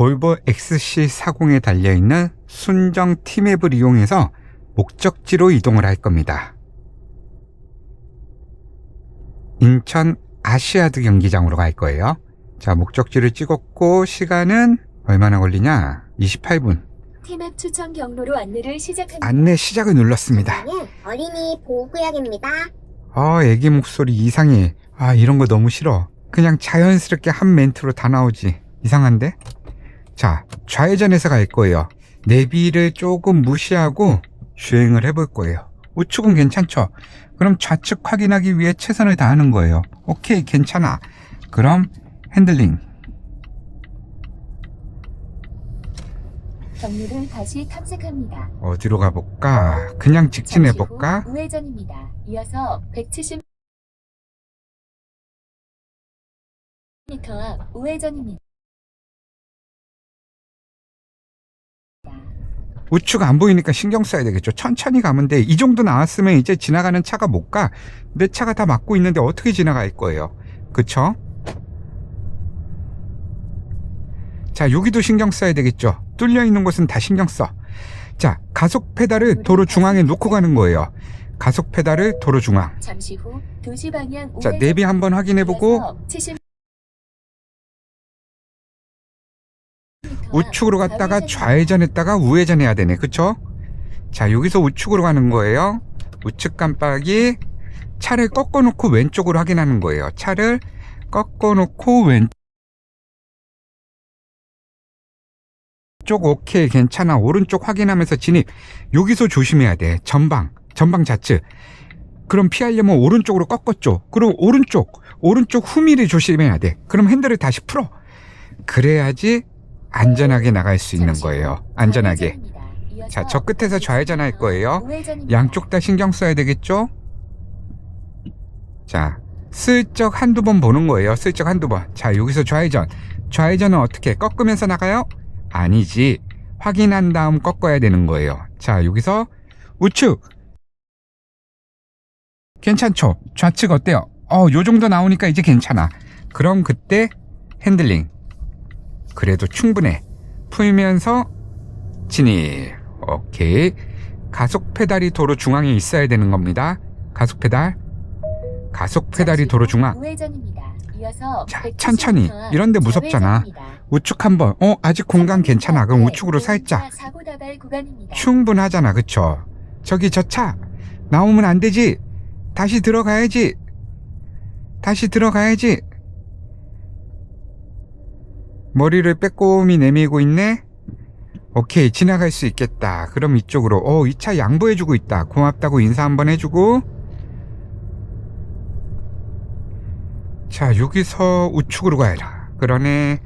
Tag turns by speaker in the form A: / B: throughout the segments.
A: 볼보 XC40에 달려있는 순정 티맵을 이용해서 목적지로 이동을 할 겁니다. 인천 아시아드 경기장으로 갈 거예요. 자, 목적지를 찍었고 시간은 얼마나 걸리냐? 28분.
B: 티맵 추천 경로로 안내를 시작합니다.
A: 안내 시작을 눌렀습니다.
C: 저는 어린이 보호구역입니다.
A: 아, 애기 목소리 이상해. 아, 이런 거 너무 싫어. 그냥 자연스럽게 한 멘트로 다 나오지. 이상한데? 자, 좌회전해서 갈 거예요. 내비를 조금 무시하고 주행을 해볼 거예요. 우측은 괜찮죠? 그럼 좌측 확인하기 위해 최선을 다하는 거예요. 오케이, 괜찮아. 그럼 핸들링.
B: 경로를 다시 탐색합니다.
A: 어디로 가볼까? 그냥 직진해
B: 잠시 후
A: 볼까?
B: 우회전입니다. 이어서 170m 앞 우회전입니다.
A: 우측 안 보이니까 신경 써야 되겠죠. 천천히 가면 돼. 이 정도 나왔으면 이제 지나가는 차가 못 가. 내 차가 다 막고 있는데 어떻게 지나갈 거예요? 그쵸? 자, 여기도 신경 써야 되겠죠. 뚫려 있는 곳은 다 신경 써. 자, 가속 페달을 도로 중앙에 놓고 가는 거예요. 가속 페달을 도로 중앙.
B: 잠시 후 2시 방향
A: 자, 내비 한번 확인해 보고 우측으로 갔다가. 좌회전했다가 우회전해야 되네. 그쵸? 자, 여기서 우측으로 가는 거예요. 우측 깜빡이 차를 꺾어 놓고 왼쪽으로 확인하는 거예요. 차를 꺾어 놓고 왼쪽 오케이 괜찮아. 오른쪽 확인하면서 진입. 여기서 조심해야 돼. 전방. 전방 좌측. 그럼 피하려면 오른쪽으로 꺾었죠. 그럼 오른쪽. 오른쪽 후미를 조심해야 돼. 그럼 핸들을 다시 풀어. 그래야지 안전하게 나갈 수 있는 거예요. 안전하게. 자, 저 끝에서 좌회전 할 거예요.
B: 우회전입니다.
A: 양쪽 다 신경 써야 되겠죠? 자, 슬쩍 한두 번 보는 거예요. 슬쩍 한두 번. 자, 여기서 좌회전. 좌회전은 어떻게? 꺾으면서 나가요? 아니지. 확인한 다음 꺾어야 되는 거예요. 자, 여기서 우측. 괜찮죠? 좌측 어때요? 어, 요 정도 나오니까 이제 괜찮아. 그럼 그때 핸들링. 그래도 충분해. 풀면서 진입. 오케이. 가속 페달이 도로 중앙에 있어야 되는 겁니다. 가속 페달. 가속 페달이 도로 중앙. 자,
B: 170m
A: 천천히.
B: 앞
A: 이런데 무섭잖아. 우측 한번. 어, 아직 공간 괜찮아. 그럼 우측으로 살짝. 충분하잖아. 그쵸? 저기 저 차. 나오면 안 되지. 다시 들어가야지. 다시 들어가야지. 머리를 빼꼼히 내밀고 있네. 오케이, 지나갈 수 있겠다. 그럼 이쪽으로. 어, 이 차 양보해주고 있다. 고맙다고 인사 한번 해주고. 자, 여기서 우측으로 가야라. 그러네.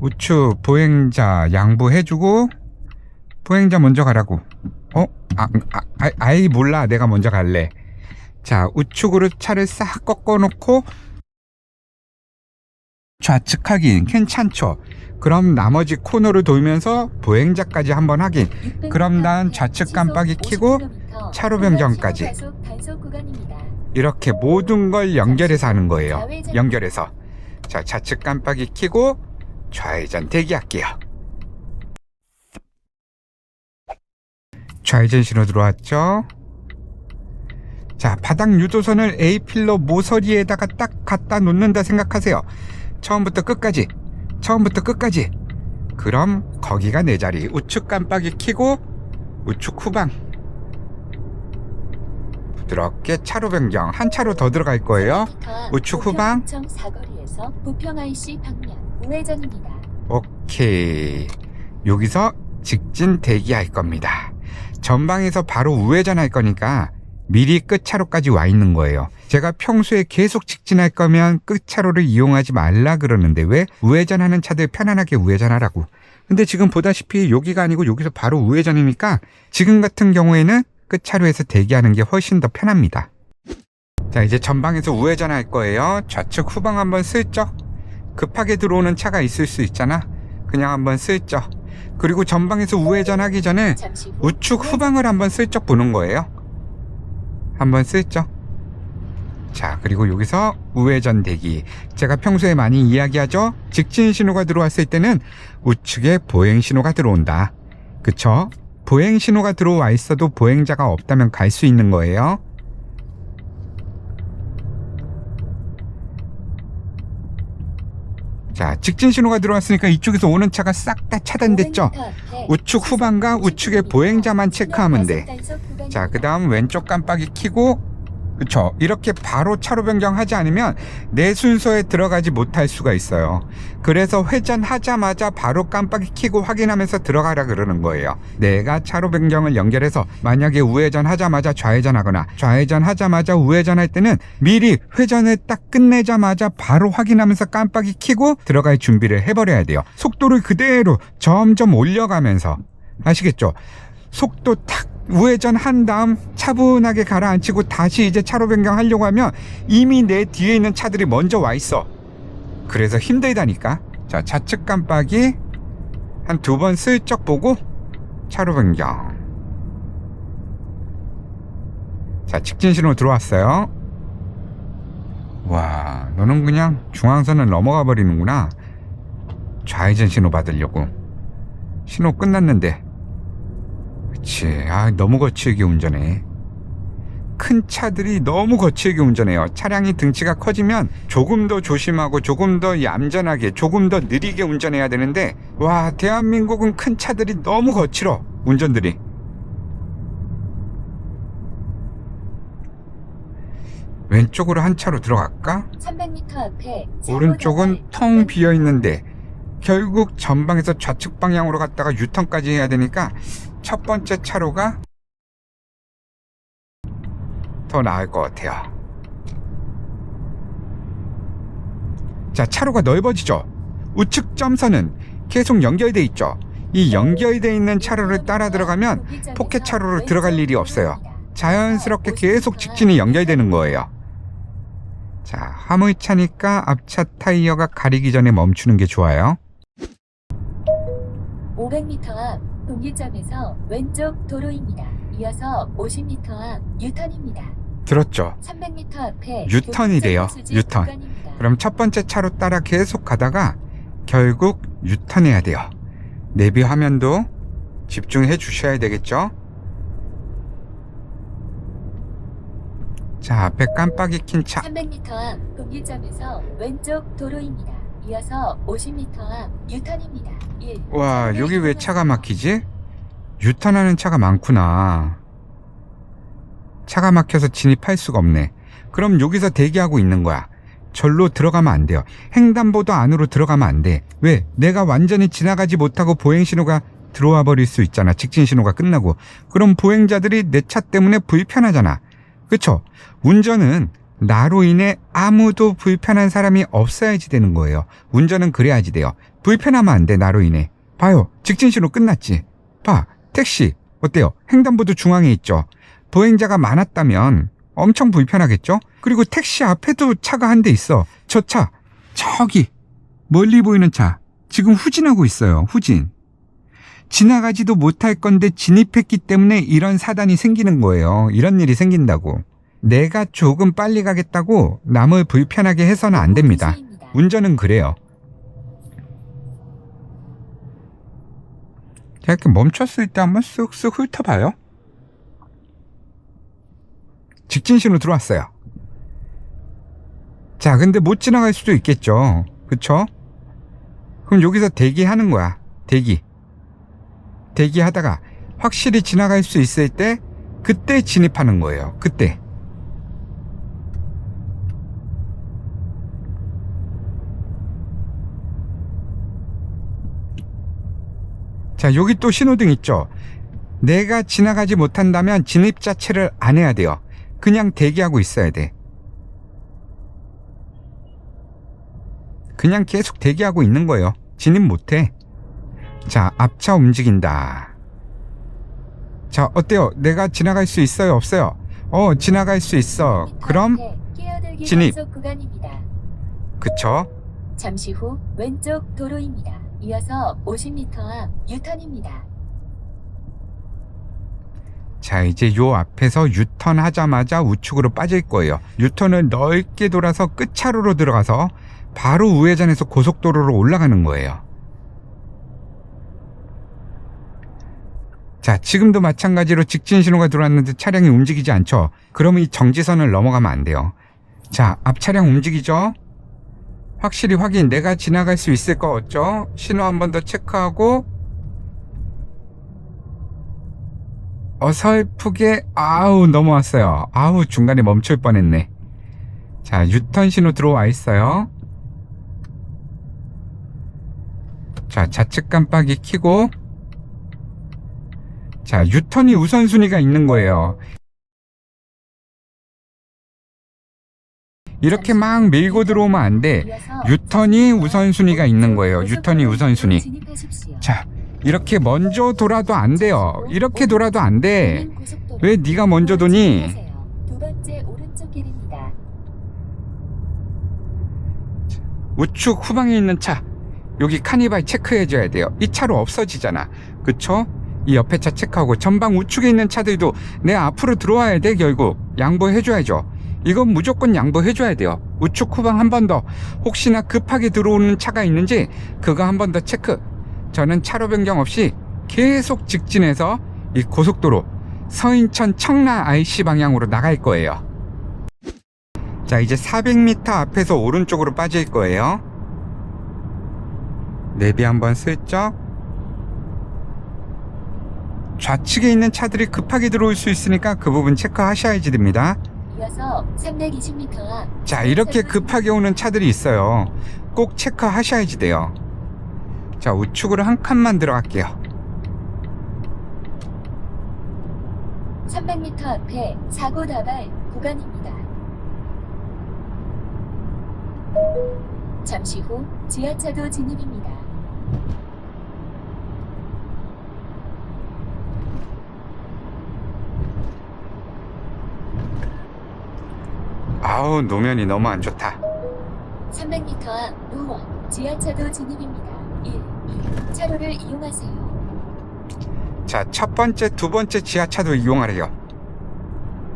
A: 우측 보행자 양보해주고. 보행자 먼저 가라고. 어? 아, 아, 아, 아이 몰라. 내가 먼저 갈래. 자, 우측으로 차를 싹 꺾어 놓고 좌측 확인 괜찮죠? 그럼 나머지 코너를 돌면서 보행자까지 한번.
B: 600m
A: 그럼
B: 난앞
A: 좌측 깜빡이 켜고
B: 50km
A: 차로 변경까지. 이렇게 모든 걸 연결해서 하는 거예요. 연결해서. 자, 좌측 깜빡이 켜고 좌회전 대기할게요. 좌회전 신호 들어왔죠? 자, 바닥 유도선을 A필러 모서리에다가 딱 갖다 놓는다 생각하세요. 처음부터 끝까지. 처음부터 끝까지. 그럼 거기가 내 자리. 우측 깜빡이 켜고 우측 후방. 부드럽게 차로 변경. 한 차로 더 들어갈 거예요.
B: 400m 앞
A: 우측 후방.
B: 부평 사거리에서 부평 IC 방면 우회전입니다.
A: 오케이. 여기서 직진 대기할 겁니다. 전방에서 바로 우회전할 거니까 미리 끝 차로까지 와 있는 거예요. 제가 평소에 계속 직진할 거면 끝차로를 이용하지 말라 그러는데 왜 우회전하는 차들 편안하게 우회전하라고. 근데 지금 보다시피 여기가 아니고 여기서 바로 우회전이니까 지금 같은 경우에는 끝차로에서 대기하는 게 훨씬 더 편합니다. 자, 이제 전방에서 우회전할 거예요. 좌측 후방 한번 슬쩍 급하게 들어오는 차가 있을 수 있잖아. 그냥 한번 슬쩍. 그리고 전방에서 우회전하기 전에 우측 후방을 한번 슬쩍 보는 거예요. 한번 슬쩍. 자, 그리고 여기서 우회전 대기. 제가 평소에 많이 이야기하죠? 직진 신호가 들어왔을 때는 우측에 보행 신호가 들어온다. 그쵸? 보행 신호가 들어와 있어도 보행자가 없다면 갈 수 있는 거예요. 자, 직진 신호가 들어왔으니까 이쪽에서 오는 차가 싹 다 차단됐죠? 우측 후방과 우측의 보행자만 체크하면 돼. 자, 그 다음 왼쪽 깜빡이 켜고, 그쵸. 이렇게 바로 차로 변경하지 않으면 내 순서에 들어가지 못할 수가 있어요. 그래서 회전하자마자 바로 깜빡이 켜고 확인하면서 들어가라 그러는 거예요. 내가 차로 변경을 연결해서 만약에 우회전 하자마자 좌회전 하거나 좌회전 하자마자 우회전 할 때는 미리 회전을 딱 끝내자마자 바로 확인하면서 깜빡이 켜고 들어갈 준비를 해버려야 돼요. 속도를 그대로 점점 올려가면서 아시겠죠? 속도 탁 우회전 한 다음 차분하게 가라앉히고 다시 이제 차로 변경하려고 하면 이미 내 뒤에 있는 차들이 먼저 와 있어. 그래서 힘들다니까. 자, 좌측 깜빡이 한 두 번 슬쩍 보고 차로 변경. 자, 직진 신호 들어왔어요. 와, 너는 그냥 중앙선을 넘어가 버리는구나. 좌회전 신호 받으려고. 신호 끝났는데 그치. 아, 너무 거칠게 운전해. 큰 차들이 너무 거칠게 운전해요. 차량이 등치가 커지면 조금 더 조심하고 조금 더 얌전하게 조금 더 느리게 운전해야 되는데 와 대한민국은 큰 차들이 너무 거칠어 운전들이 왼쪽으로 한 차로 들어갈까?
B: 300m 앞에
A: 오른쪽은 텅 비어 있는데 결국 전방에서 좌측 방향으로 갔다가 유턴까지 해야 되니까 첫 번째 차로가 더 나을 것 같아요. 자, 차로가 넓어지죠. 우측 점선은 계속 연결돼 있죠. 이 연결돼 있는 차로를 따라 들어가면 포켓 차로로 들어갈 일이 없어요. 자연스럽게 계속 직진이 연결되는 거예요. 자, 화물차니까 앞차 타이어가 가리기 전에 멈추는 게 좋아요.
B: 500m 앞 분기점에서 왼쪽 도로입니다. 이어서 50m 앞 유턴입니다.
A: 들었죠?
B: 300m 앞에
A: 유턴이래요, 유턴.
B: 구간입니다.
A: 그럼 첫 번째 차로 따라 계속 가다가 결국 유턴해야 돼요. 내비 화면도 집중해 주셔야 되겠죠? 자, 앞에 깜빡이 킨 차.
B: 300m 앞 분기점에서 왼쪽 도로입니다. 이어서 50m 앞 유턴입니다. 1.
A: 와, 여기 왜 차가 막히지? 유턴하는 차가 많구나. 차가 막혀서 진입할 수가 없네. 그럼 여기서 대기하고 있는 거야. 절로 들어가면 안 돼요. 횡단보도 안으로 들어가면 안 돼. 왜? 내가 완전히 지나가지 못하고 보행 신호가 들어와 버릴 수 있잖아. 직진 신호가 끝나고. 그럼 보행자들이 내 차 때문에 불편하잖아. 그쵸? 운전은 나로 인해 아무도 불편한 사람이 없어야지 되는 거예요. 운전은 그래야지 돼요. 불편하면 안 돼, 나로 인해. 봐요. 직진 신호 끝났지. 봐. 택시. 어때요? 횡단보도 중앙에 있죠. 보행자가 많았다면 엄청 불편하겠죠? 그리고 택시 앞에도 차가 한 대 있어. 저 차. 저기. 멀리 보이는 차. 지금 후진하고 있어요. 후진. 지나가지도 못할 건데 진입했기 때문에 이런 사단이 생기는 거예요. 이런 일이 생긴다고. 내가 조금 빨리 가겠다고 남을 불편하게 해서는 안 됩니다.
B: 도시입니다.
A: 운전은 그래요. 자, 이렇게 멈췄을 때 한번 쓱쓱 훑어봐요. 직진 신호 들어왔어요. 자, 근데 못 지나갈 수도 있겠죠. 그쵸? 그럼 여기서 대기하는 거야. 대기. 대기하다가 확실히 지나갈 수 있을 때 그때 진입하는 거예요. 그때. 자, 여기 또 신호등 있죠? 내가 지나가지 못한다면 진입 자체를 안 해야 돼요. 그냥 대기하고 있어야 돼. 그냥 계속 대기하고 있는 거예요. 진입 못 해. 자, 앞차 움직인다. 자, 어때요? 내가 지나갈 수 있어요? 없어요? 어, 지나갈 수 있어.
B: 300m
A: 그럼,
B: 끼어들기
A: 진입. 그쵸?
B: 잠시 후 왼쪽 도로입니다. 이어서 50m 앞 유턴입니다.
A: 자, 이제 요 앞에서 유턴 하자마자 우측으로 빠질 거예요. 유턴을 넓게 돌아서 끝차로로 들어가서 바로 우회전해서 고속도로로 올라가는 거예요. 자, 지금도 마찬가지로 직진 신호가 들어왔는데 차량이 움직이지 않죠? 그러면 이 정지선을 넘어가면 안 돼요. 자, 앞 차량 움직이죠? 확실히 확인, 내가 지나갈 수 있을 거 없죠? 신호 한 번 더 체크하고, 어설프게, 아우, 넘어왔어요. 아우, 중간에 멈출 뻔했네. 자, 유턴 신호 들어와 있어요. 자, 좌측 깜빡이 켜고, 자, 유턴이 우선순위가 있는 거예요. 이렇게 막 밀고 들어오면 안 돼. 유턴이 우선순위가 있는 거예요. 유턴이 우선순위. 자, 이렇게 먼저 돌아도 안 돼요. 이렇게 돌아도 안 돼. 왜 네가 먼저 도니? 우측 후방에 있는 차. 여기 카니발 체크해줘야 돼요. 이 차로 없어지잖아. 그쵸? 이 옆에 차 체크하고 전방 우측에 있는 차들도 내 앞으로 들어와야 돼, 결국. 양보해줘야죠. 이건 무조건 양보해줘야 돼요. 우측 후방 한 번 더. 혹시나 급하게 들어오는 차가 있는지 그거 한 번 더 체크. 저는 차로 변경 없이 계속 직진해서 이 고속도로 서인천 청라 IC 방향으로 나갈 거예요. 자, 이제 400m 앞에서 오른쪽으로 빠질 거예요. 내비 한번 슬쩍. 좌측에 있는 차들이 급하게 들어올 수 있으니까 그 부분 체크하셔야지 됩니다.
B: 이어서 320m 앞
A: 자, 이렇게 급하게 오는 차들이 있어요. 꼭 체크하셔야지 돼요. 자, 우측으로 한 칸만 들어갈게요.
B: 300m 앞에 사고 다발 구간입니다. 잠시 후 지하차도 진입입니다.
A: 아우, 노면이 너무 안 좋다.
B: 300m 앞 노원 지하차도 진입입니다. 1, 2 차로를 이용하세요.
A: 자, 첫 번째, 두 번째 지하차도 이용하래요.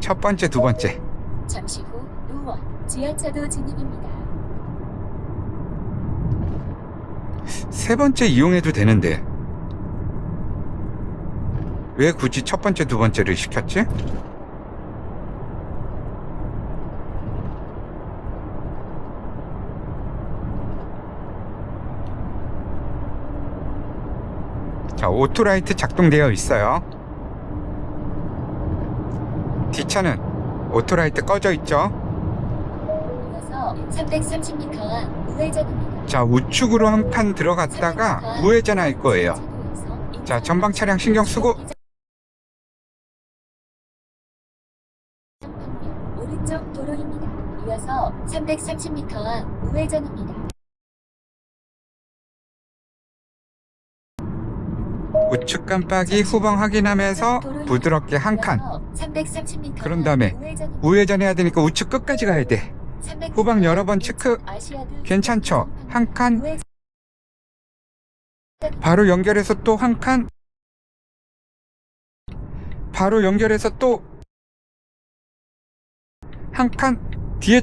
A: 첫 번째, 두 번째.
B: 잠시 후 노원 지하차도 진입입니다.
A: 세 번째 이용해도 되는데. 왜 굳이 첫 번째, 두 번째를 시켰지? 자, 오토라이트 작동되어 있어요. 뒷차는 오토라이트 꺼져 있죠.
B: 이어서 330m 앞 우회전입니다.
A: 자, 우측으로 한칸 들어갔다가 우회전 할 거예요. 자, 전방 차량 신경 쓰고
B: 오른쪽 도로입니다. 이어서 330m 앞 우회전입니다.
A: 우측 깜빡이 후방 확인하면서 부드럽게 한 칸.
B: 330m
A: 그런 다음에 우회전해야 되니까 우측 끝까지 가야 돼. 후방 여러 번 체크. 괜찮죠? 한 칸. 바로 연결해서 또 한 칸. 바로 연결해서 또 한 칸. 뒤에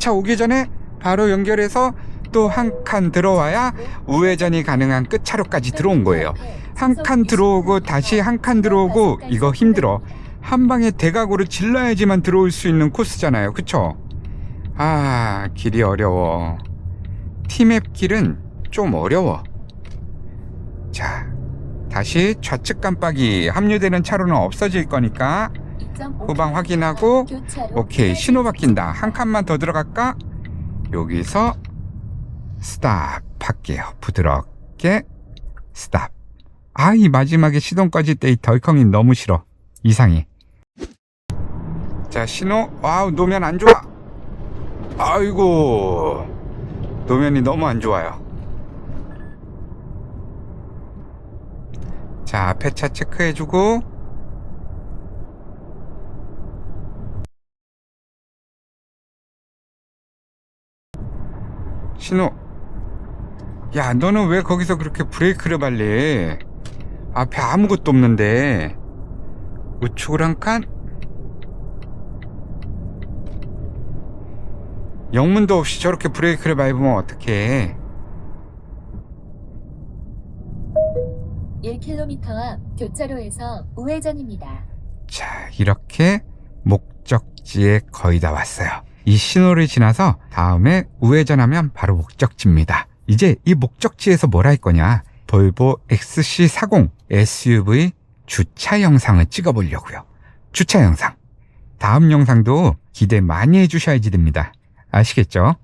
A: 차 오기 전에 바로 연결해서 또 한 칸 들어와야 우회전이 가능한 끝차로까지 들어온 거예요. 한 칸 들어오고 다시 한 칸 들어오고 이거 힘들어. 한 방에 대각으로 질러야지만 들어올 수 있는 코스잖아요. 그쵸? 아, 길이 어려워. 티맵 길은 좀 어려워. 자, 다시 좌측 깜빡이 합류되는 차로는 없어질 거니까 후방 확인하고 오케이 신호 바뀐다 한 칸만 더 들어갈까 여기서 스탑 할게요. 부드럽게 스탑 아 이 마지막에 시동 꺼질 때 이 덜컹이 너무 싫어. 이상해. 자 신호. 와우 노면 안 좋아. 아이고 노면이 너무 안 좋아요. 자 앞에 차 체크해주고. 신호 야 너는 왜 거기서 그렇게 브레이크를 밟래? 앞에 아무것도 없는데. 우측으로 한 칸? 영문도 없이 저렇게 브레이크를 밟으면 어떡해?
B: 1km 앞 교차로에서 우회전입니다.
A: 자 이렇게 목적지에 거의 다 왔어요. 이 신호를 지나서 다음에 우회전하면 바로 목적지입니다 이제 이 목적지에서 뭘 할 거냐? 볼보 XC40 SUV 주차 영상을 찍어 보려고요. 주차 영상. 다음 영상도 기대 많이 해주셔야지 됩니다. 아시겠죠?